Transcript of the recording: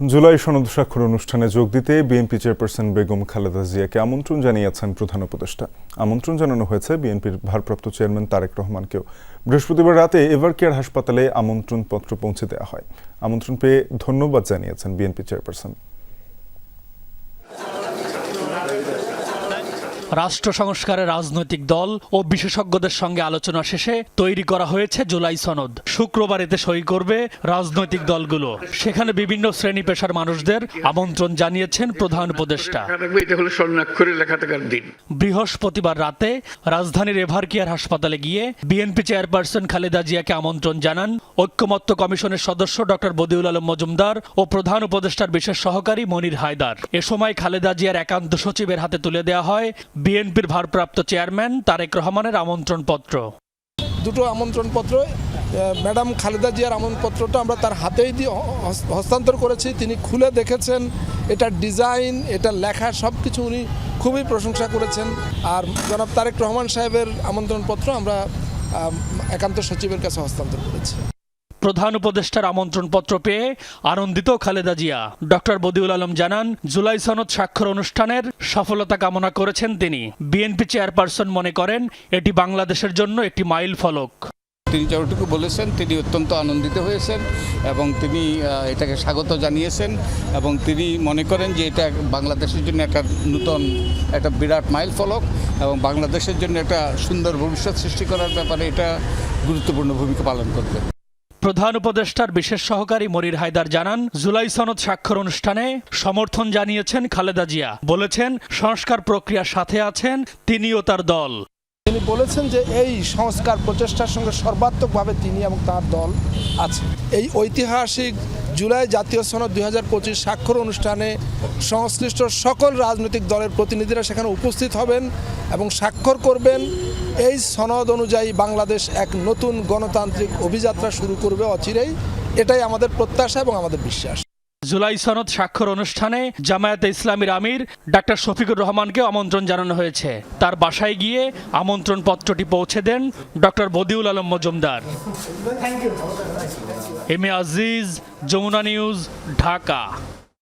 জুলাই সনদ স্বাক্ষর অনুষ্ঠানে যোগ দিতে বিএনপি চেয়ারপারসন বেগম খালেদা জিয়াকে আমন্ত্রণ জানিয়েছেন প্রধান উপদেষ্টা। আমন্ত্রণ জানানো হয়েছে বিএনপির ভারপ্রাপ্ত চেয়ারম্যান তারেক রহমানকেও। বৃহস্পতিবার রাতে এভারকেয়ার হাসপাতালে আমন্ত্রণ পত্র পৌঁছে দেওয়া হয়। আমন্ত্রণ পেয়ে ধন্যবাদ জানিয়েছেন বিএনপি চেয়ারপারসন। রাষ্ট্র সংস্কারের রাজনৈতিক দল ও বিশেষজ্ঞদের সঙ্গে আলোচনা শেষে তৈরি করা হয়েছে জুলাই সনদ। শুক্রবার এতে সই করবে রাজনৈতিক দলগুলো। সেখানে বিভিন্ন শ্রেণি পেশার মানুষদের আমন্ত্রণ জানিয়েছেন প্রধান উপদেষ্টা। বৃহস্পতিবার রাতে রাজধানীর এভারকেয়ার হাসপাতালে গিয়ে বিএনপি চেয়ারপারসন খালেদা জিয়াকে আমন্ত্রণ জানান ঐক্যমত্য কমিশনের সদস্য ডক্টর বদিউল আলম মজুমদার ও প্রধান উপদেষ্টার বিশেষ সহকারী মনির হায়দার। এ সময় খালেদা জিয়ার একান্ত সচিবের হাতে তুলে দেওয়া হয় বিএনপির ভারপ্রাপ্ত চেয়ারম্যান তারেক রহমানের আমন্ত্রণপত্র। দুটো আমন্ত্রণপত্র ম্যাডাম খালেদা জিয়ার আমন্ত্রণপত্রটা আমরা তার হাতেই দিয়ে হস্তান্তর করেছি। তিনি খুলে দেখেছেন এটার ডিজাইন, এটা লেখা সব কিছু উনি খুবই প্রশংসা করেছেন। আর জনাব তারেক রহমান সাহেবের আমন্ত্রণপত্র আমরা একান্ত সচিবের কাছে হস্তান্তর করেছি। প্রধান উপদেষ্টার আমন্ত্রণপত্র পেয়ে আনন্দিত খালেদা জিয়া। ডক্টর বদিউল আলম জানান, জুলাই সনদ স্বাক্ষর অনুষ্ঠানের সফলতা কামনা করেছেন তিনি। বিএনপি চেয়ারপারসন মনে করেন, এটি বাংলাদেশের জন্য একটি মাইল ফলক। তিনি যতটুকু বলেছেন, তিনি অত্যন্ত আনন্দিত হয়েছেন এবং তিনি এটাকে স্বাগত জানিয়েছেন এবং তিনি মনে করেন যে এটা বাংলাদেশের জন্য একটা নূতন, একটা বিরাট মাইল ফলক এবং বাংলাদেশের জন্য একটা সুন্দর ভবিষ্যৎ সৃষ্টি করার ব্যাপারে এটা গুরুত্বপূর্ণ ভূমিকা পালন করবে। প্রধান উপদেষ্টার বিশেষ সহকারী মনির হায়দার জানান, জুলাই সনদ স্বাক্ষর অনুষ্ঠানে সমর্থন জানিয়েছেন খালেদা জিয়া। বলেছেন, সংস্কার প্রক্রিয়ার সাথে আছেন তিনি ও তার দল। তিনি বলেছেন যে এই সংস্কার প্রচেষ্টার সঙ্গে সর্বাত্মকভাবে তিনি এবং তার দল আছে। এই ঐতিহাসিক জুলাই জাতীয় সনদ দুই হাজার পঁচিশ স্বাক্ষর অনুষ্ঠানে সংশ্লিষ্ট সকল রাজনৈতিক দলের প্রতিনিধিরা সেখানে উপস্থিত হবেন এবং স্বাক্ষর করবেন। এই সনদ অনুযায়ী বাংলাদেশ এক নতুন গণতান্ত্রিক অভিযাত্রা শুরু করবে অচিরেই। এটাই আমাদের প্রত্যাশা এবং আমাদের বিশ্বাস। জুলাই সনদ স্বাক্ষর অনুষ্ঠানে জামায়াতে ইসলামীর আমির ডাক্তার শফিকুর রহমানকে আমন্ত্রণ জানানো হয়েছে। তার বাসায় গিয়ে আমন্ত্রণ পত্রটি পৌঁছে দেন doctor Badiul Alam Majumdar. M A Aziz Jamuna news Dhaka.